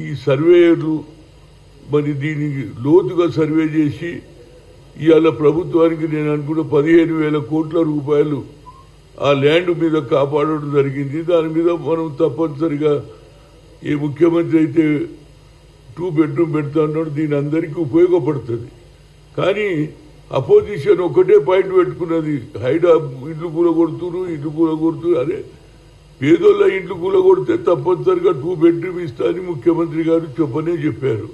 ఈ సర్వేయర్లు మరి దీనికి లోతుగా సర్వే చేసి ఇవాళ ప్రభుత్వానికి నేను అనుకున్న పదిహేను వేల కోట్ల రూపాయలు ఆ ల్యాండ్ మీద కాపాడడం జరిగింది. దాని మీద మనం తప్పనిసరిగా ఏ ముఖ్యమంత్రి అయితే టూ బెడ్రూమ్ పెడతా ఉన్నాడు దీని అందరికీ ఉపయోగపడుతుంది. కానీ అపోజిషన్ ఒకటే పాయింట్ పెట్టుకున్నది. హైడా ఇల్లు కూల కొడుతున్నారు ఇల్లు కూల కొడుతున్నారు అరే పేదోళ్ళ ఇంట్లో కూలగొడితే తప్పనిసరిగా టూ బెడ్రూమ్ ఇస్తా అని ముఖ్యమంత్రి గారు చెప్పనే చెప్పారు.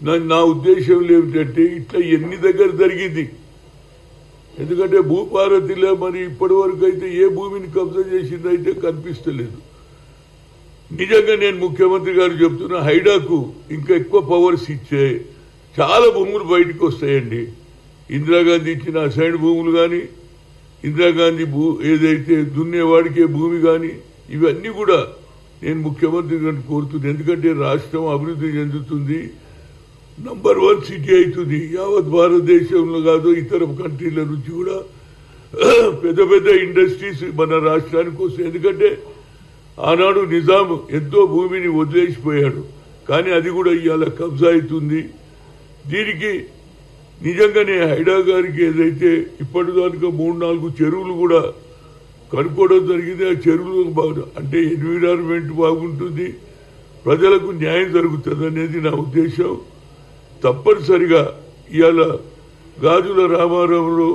నా నా ఉద్దేశం ఏమిటంటే ఇట్లా ఎన్ని దగ్గర జరిగింది? ఎందుకంటే భూపారతిలో మరి ఇప్పటి వరకు అయితే ఏ భూమిని కబ్జా చేసిందైతే కనిపిస్తలేదు. నిజంగా నేను ముఖ్యమంత్రి గారు చెప్తున్న హైడాకు ఇంకా ఎక్కువ పవర్స్ ఇచ్చే చాలా భూములు బయటకు వస్తాయండి. ఇందిరాగాంధీ ఇచ్చిన అసైన్ భూములు కానీ ఇందిరాగాంధీ భూ ఏదైతే దున్నేవాడికే భూమి కానీ ఇవన్నీ కూడా నేను ముఖ్యమంత్రి గారిని కోరుతున్నాను ఎందుకంటే రాష్ట్రం అభివృద్ధి చెందుతుంది. నంబర్ వన్ సిటీ అవుతుంది. యావత్ భారతదేశంలో కాదు ఇతర కంట్రీల నుంచి కూడా పెద్ద పెద్ద ఇండస్ట్రీస్ మన రాష్ట్రానికి వస్తాయి. ఎందుకంటే ఆనాడు నిజాం ఎంతో భూమిని వదిలేసిపోయాడు. కానీ అది కూడా ఇవాళ కబ్జా అవుతుంది. దీనికి నిజంగానే హైడా గారికి ఏదైతే ఇప్పటిదానిక మూడు నాలుగు చెరువులు కూడా కనుక్కోవడం జరిగింది ఆ చెరువులు బాగు అంటే ఎన్విరాన్మెంట్ బాగుంటుంది ప్రజలకు న్యాయం జరుగుతుంది అనేది నా ఉద్దేశం. తప్పనిసరిగా ఇవాళ గాజుల రామారంలో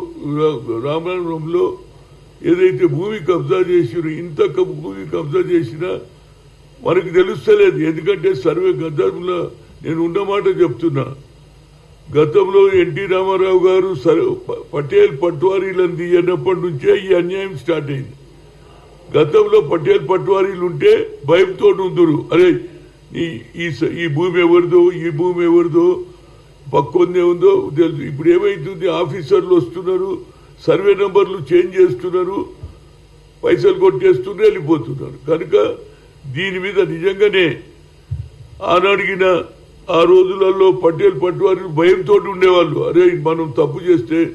రామారంలో ఏదైతే భూమి కబ్జా చేసిరో ఇంత భూమి కబ్జా చేసినా మనకు తెలుస్తలేదు. ఎందుకంటే సర్వే గతంలో నేను ఉన్నమాట చెప్తున్నా. గతంలో ఎన్టీ రామారావు గారు సర్- ప- పటేల్ పట్వారీలను తీయనప్పటి నుంచే ఈ అన్యాయం స్టార్ట్ అయింది. గతంలో పటేల్ పట్వారీలు ఉంటే భయంతో ఉందరు. అరే ఈ ఈ స- ఈ భూమి ఎవరిదో ఈ భూమి ఎవరిదో పక్కొందే ఉందో తెలుసు. ఇప్పుడు ఏమైతుంది? ఆఫీసర్లు వస్తున్నారు సర్వే నెంబర్లు చేంజ్ చేస్తున్నారు పైసలు కొట్టేస్తున్నారు వెళ్ళిపోతున్నారు. కనుక దీని మీద నిజంగానే ఆనాడిగిన ఆ రోజులలో పటేల్ పట్టువారి భయంతో ఉండేవాళ్ళు. అరే మనం తప్పు చేస్తే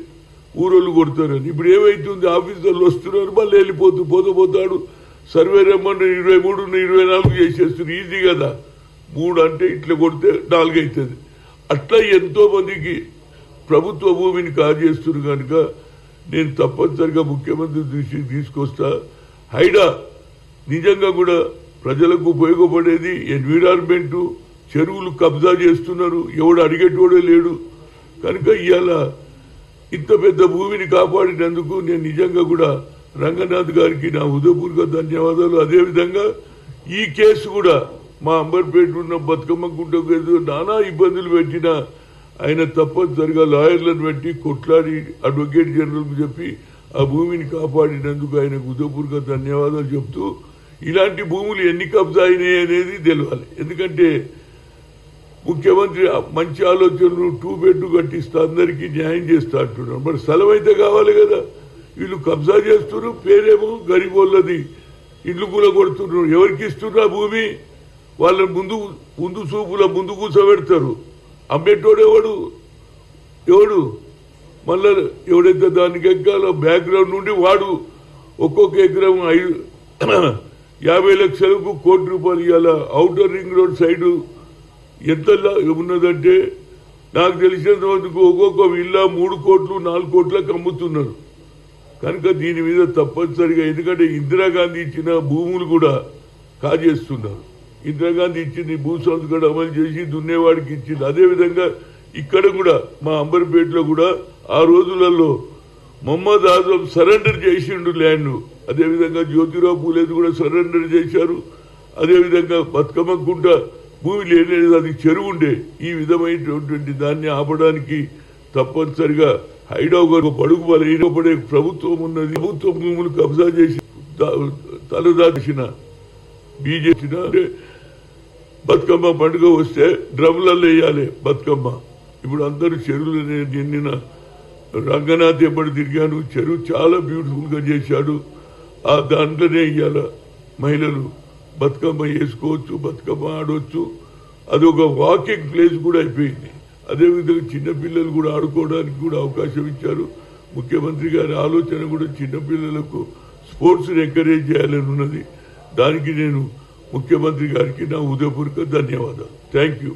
ఊరోళ్ళు కొడతారని. ఇప్పుడు ఏమైతుంది? ఆఫీసర్లు వస్తున్నారు మళ్ళీ వెళ్ళిపోతూ పోతూ పోతాడు. సర్వే రమ్మని ఇరవై మూడు ఇరవై నాలుగు చేసేస్తున్నారు. ఈజీ కదా. మూడు అంటే ఇట్లా కొడితే నాలుగు అవుతుంది. అట్లా ఎంతో మందికి ప్రభుత్వ భూమిని కాజేస్తున్నారు కనుక నేను తప్పనిసరిగా ముఖ్యమంత్రి దృష్టికి తీసుకొస్తా. హైడా నిజంగా కూడా ప్రజలకు ఉపయోగపడేది ఎన్విరాన్మెంటు చెరువులు కబ్జా చేస్తున్నారు. ఎవడు అడిగేటోడే లేడు. కనుక ఇవాళ ఇంత పెద్ద భూమిని కాపాడినందుకు నేను నిజంగా కూడా రంగనాథ్ గారికి నా హృదయపూర్వక ధన్యవాదాలు. అదేవిధంగా ఈ కేసు కూడా మా అంబర్పేట ఉన్న బతుకమ్మ గుంట కేసు నానా ఇబ్బందులు పెట్టిన ఆయన తప్పనిసరిగా లాయర్లను పెట్టి కొట్లాడి అడ్వకేట్ జనరల్కు చెప్పి ఆ భూమిని కాపాడినందుకు ఆయనకు హృదయపూర్వక ధన్యవాదాలు చెప్తూ ఇలాంటి భూములు ఎన్ని కబ్జా అయినాయి అనేది తెలియాలి ఎందుకంటే ముఖ్యమంత్రి మంచి ఆలోచనలు టూ బెడ్ కట్టిస్తా అందరికీ న్యాయం చేస్తా అంటున్నారు. మరి స్థలం అయితే కావాలి కదా. వీళ్ళు కబ్జా చేస్తున్నారు పేరేమో గరిబోళ్ళది ఇల్లు కూడా కొడుతున్నారు ఎవరికి ఇస్తున్నా భూమి? వాళ్ళ ముందు ముందు చూపుల ముందు కూర్చోబెడతారు. అమ్మేటోడు ఎవడు? ఎవడు? మళ్ళా ఎవడైతే దానికి ఎక్కాలో బ్యాక్గ్రౌండ్ నుండి వాడు ఒక్కొక్క ఎకరం ఐదు యాభై లక్షలకు కోటి రూపాయలు ఇవాళ అవుటర్ రింగ్ రోడ్ సైడు ఎంతలా ఏమున్నదంటే ఉన్నదంటే నాకు తెలిసినంత వరకు ఒక్కొక్క విల్లా మూడు కోట్లు నాలుగు కోట్లకు అమ్ముతున్నారు. కనుక దీని మీద తప్పనిసరిగా ఎందుకంటే ఇందిరాగాంధీ ఇచ్చిన భూములు కూడా కాజేస్తున్నారు. ఇందిరాగాంధీ ఇచ్చింది భూ సంస్కరణ అమలు చేసి దున్నేవాడికి ఇచ్చింది. అదేవిధంగా ఇక్కడ కూడా మా అంబర్పేటలో కూడా ఆ రోజులలో మొహమ్మద్ ఆజం సరెండర్ చేసిండు ల్యాండ్ అదేవిధంగా జ్యోతిరావు పూలేదు కూడా సరెండర్ చేశారు. అదేవిధంగా బతుకమ్మ గుంట భూమి లేదు అది చెరువు ఉండే ఈ విధమైనటువంటి దాన్ని ఆపడానికి తప్పనిసరిగా హైడో గారు పడుగు ప్రభుత్వం ఉన్నది. ప్రభుత్వ భూములు కబ్జా చేసి తలదాచిన బీజేపీ బతుకమ్మ పండుగ వస్తే డ్రమ్లలో వేయాలి బతుకమ్మ. ఇప్పుడు అందరూ చెరువులు నిండిన రంగనాథ్ ఎప్పటి తిరిగాను చెరువు చాలా బ్యూటిఫుల్గా చేశాడు. ఆ దాంట్లోనే ఇయ్యాల మహిళలు. బతుకమ్మ వేసుకోవచ్చు బతుకమ్మ ఆడవచ్చు అది ఒక వాకింగ్ ప్లేస్ కూడా అయిపోయింది. అదేవిధంగా చిన్నపిల్లలు కూడా ఆడుకోవడానికి కూడా అవకాశం ఇచ్చారు. ముఖ్యమంత్రి గారి ఆలోచన కూడా చిన్నపిల్లలకు స్పోర్ట్స్ని ఎంకరేజ్ చేయాలని ఉన్నది. దానికి నేను ముఖ్యమంత్రి గారికి నా ఉదయపూర్వక ధన్యవాదాలు. Thank you